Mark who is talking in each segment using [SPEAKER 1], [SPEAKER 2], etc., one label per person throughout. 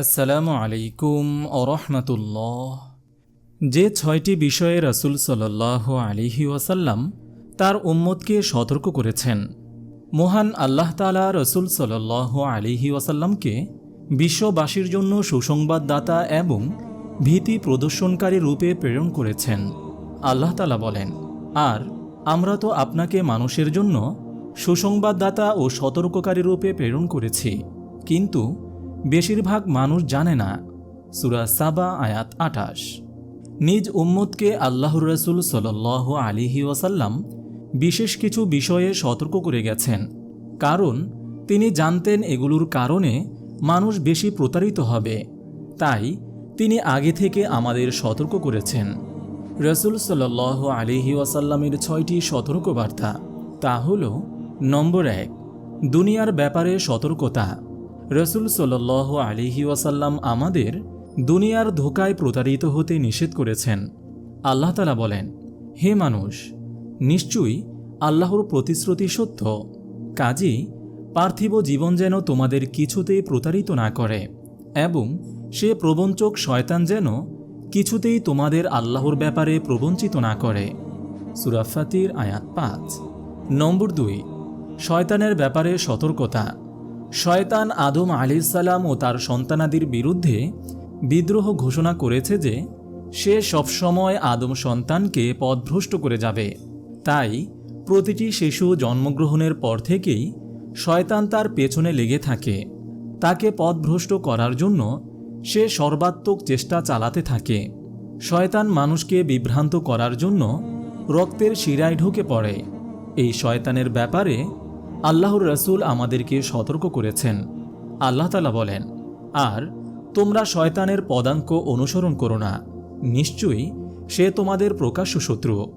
[SPEAKER 1] আসসালামু আলাইকুম আরহামতুল্লাহ যে ছয়টি বিষয়ে রাসূল সাল্লাহ আলিহি ওয়াসাল্লাম তার উম্মতকে সতর্ক করেছেন, মহান আল্লাহ তালা রসুল সাল্লাহ আলিহি ওয়াসাল্লামকে বিশ্ববাসীর জন্য সুসংবাদদাতা এবং ভীতি প্রদর্শনকারী রূপে প্রেরণ করেছেন। আল্লাহ তালা বলেন, আর আমরা তো আপনাকে মানুষের জন্য সুসংবাদদাতা ও সতর্ককারী রূপে প্রেরণ করেছি, কিন্তু বেশিরভাগ মানুষ জানে না, সুরা সাবা আয়াত আঠাশ। নিজ উম্মতকে আল্লাহর রসুল সাল আলিহি ওয়াসাল্লাম বিশেষ কিছু বিষয়ে সতর্ক করে গেছেন, কারণ তিনি জানতেন এগুলোর কারণে মানুষ বেশি প্রতারিত হবে। তাই তিনি আগে থেকে আমাদের সতর্ক করেছেন। রসুল সাল আলিহি ওয়াসাল্লামের ছয়টি সতর্কবার্তা, তা হল, নম্বর এক, দুনিয়ার ব্যাপারে সতর্কতা। রসুল সাল আলিহি ওয়াসাল্লাম আমাদের দুনিয়ার ধোকায় প্রতারিত হতে নিষেধ করেছেন। আল্লাহ তালা বলেন, হে মানুষ, নিশ্চয়ই আল্লাহর প্রতিশ্রুতি সত্য। কাজী পার্থিব জীবন যেন তোমাদের কিছুতেই প্রতারিত না করে এবং সে প্রবঞ্চক শয়তান যেন কিছুতেই তোমাদের আল্লাহর ব্যাপারে প্রবঞ্চিত না করে। সুরাফাতির আয়াত পাঁচ। নম্বর দুই, শয়তানের ব্যাপারে সতর্কতা। শয়তান আদম আলিসাল্লাম ও তার সন্তানাদির বিরুদ্ধে বিদ্রোহ ঘোষণা করেছে যে সে সবসময় আদম সন্তানকে পথভ্রষ্ট করে যাবে। তাই প্রতিটি শিশু জন্মগ্রহণের পর থেকেই শয়তান তার পেছনে লেগে থাকে। তাকে পথভ্রষ্ট করার জন্য সে সর্বাত্মক চেষ্টা চালাতে থাকে। শয়তান মানুষকে বিভ্রান্ত করার জন্য রক্তের শিরায় ঢুকে পড়ে। এই শয়তানের ব্যাপারে আল্লাহর রসুল আমাদেরকে সতর্ক করেছেন। আল্লাহ তালা বলেন, আর তোমরা শয়তানের পদাঙ্ক অনুসরণ করো না। নিশ্চয়ই সে তোমাদের প্রকাশ্য শত্রু।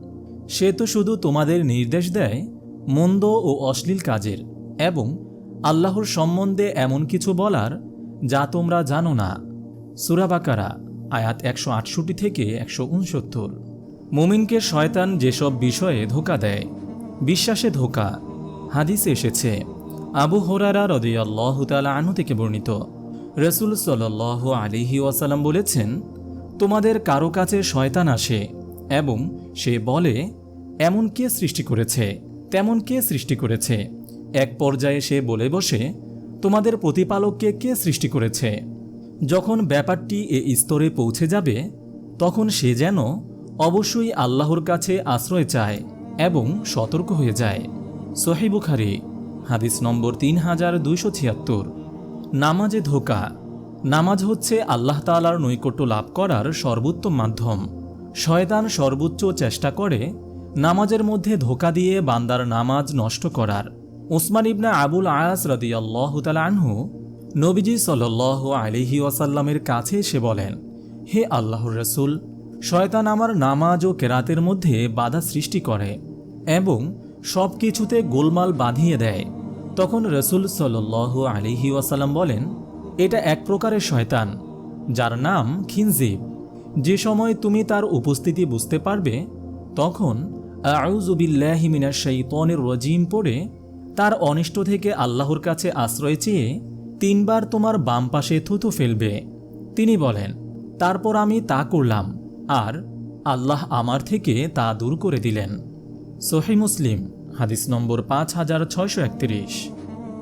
[SPEAKER 1] সে তো শুধু তোমাদের নির্দেশ দেয়, মন্দ ও অশ্লীল কাজের এবং আল্লাহর সম্বন্ধে এমন কিছু বলার যা তোমরা জানো না। সুরাবাকারা আয়াত একশো আটষট্টি থেকে একশো উনসত্তর। মুমিনকে শয়তান যেসব বিষয়ে ধোকা দেয়, বিশ্বাসে ধোকা হাদিসে এসেছে, আবু হোরারা রদিয়াল্লাহ আনু থেকে বর্ণিত। রসুল সাল আলিহি ওয়াসাল্লাম বলেছেন, তোমাদের কারও কাছে শয়তান আসে এবং সে বলে, এমন কে সৃষ্টি করেছে? তেমন কে সৃষ্টি করেছে এক পর্যায়ে সে বলে বসে, তোমাদের প্রতিপালককে কে সৃষ্টি করেছে? যখন ব্যাপারটি এ স্তরে পৌঁছে যাবে, তখন সে যেন অবশ্যই আল্লাহর কাছে আশ্রয় চায় এবং সতর্ক হয়ে যায়। সহিবুখারি হাদিস নম্বর তিন হাজার দুইশো ছিয়াত্তর। নামাজে ধোকা, নামাজ হচ্ছে আল্লাহ তালার নৈকট্য লাভ করার সর্বোত্তম মাধ্যম। শয়তান সর্বোচ্চ চেষ্টা করে নামাজের মধ্যে ধোকা দিয়ে বান্দার নামাজ নষ্ট করার। ওসমান ইবনা আবুল আয়াস রদি আল্লাহ আনহু নবীজি সাল আলিহি ওয়াসাল্লামের কাছে এসে বলেন, হে আল্লাহর রসুল, শয়তান আমার নামাজ ও কেরাতের মধ্যে বাধা সৃষ্টি করে এবং সব কিছুতে গোলমাল বাঁধিয়ে দেয়। তখন রসুল সাল আলিহি ওয়াসাল্লাম বলেন, এটা এক প্রকারের শয়তান, যার নাম খিনজিব। যে সময় তুমি তার উপস্থিতি বুঝতে পারবে, তখন আউজুবিল্লাহিমিনা শৈতনের রজিম পড়ে তার অনিষ্ট থেকে আল্লাহর কাছে আশ্রয় চেয়ে তিনবার তোমার বাম পাশে থুতু ফেলবে। তিনি বলেন, তারপর আমি তা করলাম, আর আল্লাহ আমার থেকে তা দূর করে দিলেন। সোহি মুসলিম, হাদিস নম্বর পাঁচ হাজার ছয়শো একত্রিশ।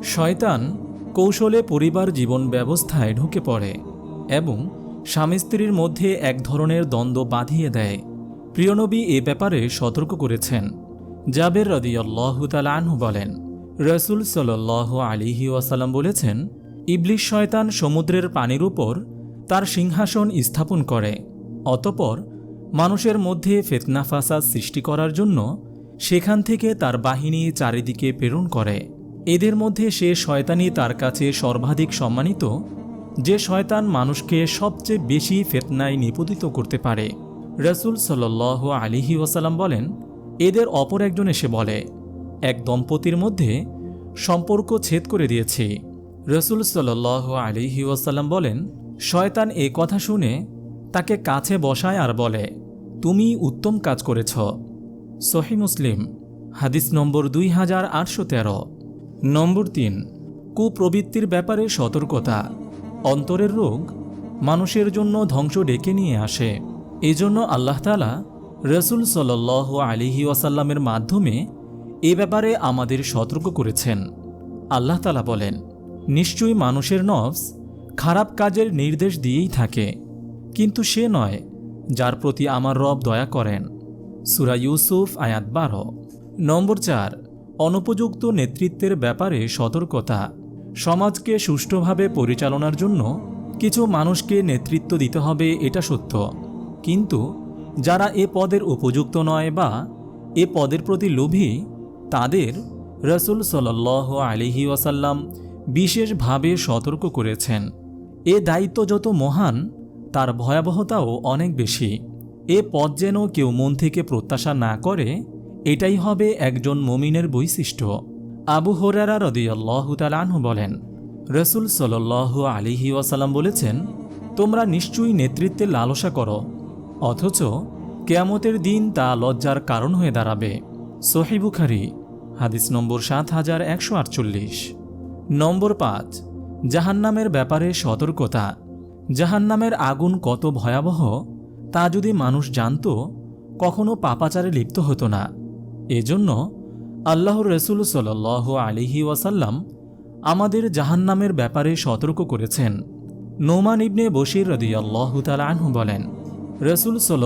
[SPEAKER 1] শয়তান কৌশলে পরিবার জীবন ব্যবস্থায় ঢুকে পড়ে এবং স্বামী স্ত্রীর মধ্যে এক ধরনের দ্বন্দ্ব বাঁধিয়ে দেয়। প্রিয়নবী এ ব্যাপারে সতর্ক করেছেন। জাবের রদিয়াল্লাহতালা আনহু বলেন, রসুল সাল আলিহি ওয়াসাল্লাম বলেছেন ইবলিশ শয়তান সমুদ্রের পানির উপর তার সিংহাসন স্থাপন করে। অতপর মানুষের মধ্যে ফেতনা ফাসাদ সৃষ্টি করার জন্য সেখান থেকে তার বাহিনী চারিদিকে প্রেরণ করে। এদের মধ্যে সে শয়তানি তার কাছে সর্বাধিক সম্মানিত, যে শয়তান মানুষকে সবচেয়ে বেশি ফেতনায় নিপতিত করতে পারে। রসুল সাল আলিহি ওয়াসাল্লাম বলেন, এদের অপর একজন এসে বলে, এক দম্পতির মধ্যে সম্পর্ক ছেদ করে দিয়েছি রসুল সাল আলিহি ওয়াসাল্লাম বলেন, শয়তান এ কথা শুনে তাকে কাছে বসায় আর বলে, তুমি উত্তম কাজ করেছ। সহি মুসলিম, হাদিস নম্বর দুই হাজার আটশো তেরো। নম্বর তিন, কুপ্রবৃত্তির ব্যাপারে সতর্কতা। অন্তরের রোগ মানুষের জন্য ধ্বংস ডেকে নিয়ে আসে। এজন্য আল্লাহ তালা রসুল সাল আলিহি ওয়াসাল্লামের মাধ্যমে এ ব্যাপারে আমাদের সতর্ক করেছেন। আল্লাহ তালা বলেন, নিশ্চয়ই মানুষের নফস খারাপ কাজের নির্দেশ দিয়েই থাকে, কিন্তু সে নয় যার প্রতি আমার রব দয়া করেন। সুরা ইউসুফ, আয়াত বারো। নম্বর চার, অনুপযুক্ত নেতৃত্বের ব্যাপারে সতর্কতা। সমাজকে সুষ্ঠুভাবে পরিচালনার জন্য কিছু মানুষকে নেতৃত্ব দিতে হবে, এটা সত্য। কিন্তু যারা এ পদের উপযুক্ত নয় বা এ পদের প্রতি লোভী, তাদের রসুল সাল আলিহি ওয়াসাল্লাম বিশেষভাবে সতর্ক করেছেন। এ দায়িত্ব যত মহান, তার ভয়াবহতাও অনেক বেশি। এ পথ যেন কেউ মন থেকে প্রত্যাশা না করে, এটাই হবে একজন মমিনের বৈশিষ্ট্য। আবু হরারা রদিয়াল্লাহ তালানহু বলেন, রসুল সাল আলিহি ওয়াসাল্লাম বলেছেন, তোমরা নিশ্চয়ই নেতৃত্বে লালসা করো, অথচ কেয়ামতের দিন তা লজ্জার কারণ হয়ে দাঁড়াবে। সহিবুখারি হাদিস নম্বর সাত হাজার একশো আটচল্লিশ। নম্বর পাঁচ, জাহান্নামের ব্যাপারে সতর্কতা। জাহান্নামের আগুন কত ভয়াবহ তা যদি মানুষ জানত, কখনো পাপাচারে লিপ্ত হতো না। এজন্য আল্লাহর রসুল সাল আলিহি ওয়াসাল্লাম আমাদের জাহান্নামের ব্যাপারে সতর্ক করেছেন। নোমান ইবনে বশির রদিয়াল্লাহ আনহু বলেন, রসুল সাল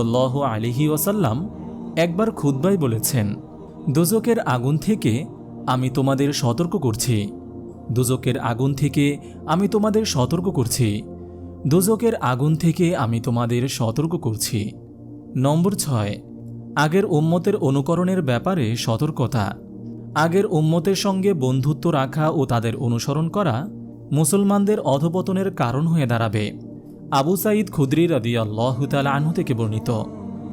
[SPEAKER 1] আলিহি ওয়াসাল্লাম একবার খুদ্বাই বলেছেন, দুজকের আগুন থেকে আমি তোমাদের সতর্ক করছি। দুজকের আগুন থেকে আমি তোমাদের সতর্ক করছি। দুজকের আগুন থেকে আমি তোমাদের সতর্ক করছি। নম্বর ছয়, আগের উম্মতের অনুকরণের ব্যাপারে সতর্কতা। আগের উম্মতের সঙ্গে বন্ধুত্ব রাখা ও তাদের অনুসরণ করা মুসলমানদের অধপতনের কারণ হয়ে দাঁড়াবে। আবু সাঈদ খুদ্রি রদি আল্লাহ আনহু থেকে বর্ণিত।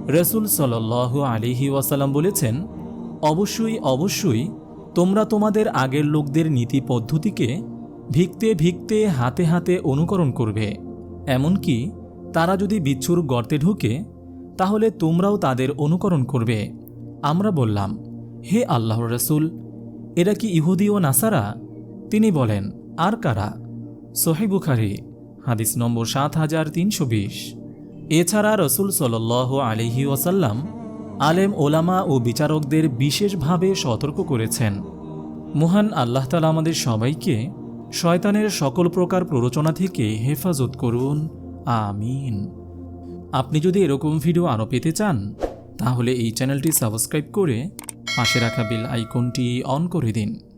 [SPEAKER 1] রসুল সাল আলিহি ওয়াসাল্লাম বলেছেন, অবশ্যই অবশ্যই তোমরা তোমাদের আগের লোকদের নীতি পদ্ধতিকে ভিকতে ভিকতে হাতে হাতে অনুকরণ করবে। এমনকি তারা যদি বিচ্ছুর গর্তে ঢুকে, তাহলে তোমরাও তাদের অনুকরণ করবে। আমরা বললাম, হে আল্লাহর রসুল, এরা কি ইহুদি ও নাসারা? তিনি বলেন, আর কারা? সোহেবুখারি হাদিস নম্বর সাত হাজার তিনশো বিশ। এছাড়া রসুল সাল আলিহি ওয়াসাল্লাম আলেম, ওলামা ও বিচারকদের বিশেষভাবে সতর্ক করেছেন। মহান আল্লাহ তালা আমাদের সবাইকে শয়তানের সকল প্রকার প্ররোচনা থেকে হেফাজত করুন। আমিন। আপনি যদি এরকম ভিডিও আরও পেতে চান, তাহলে এই চ্যানেলটি সাবস্ক্রাইব করে পাশে রাখা বেল আইকনটি অন করে দিন।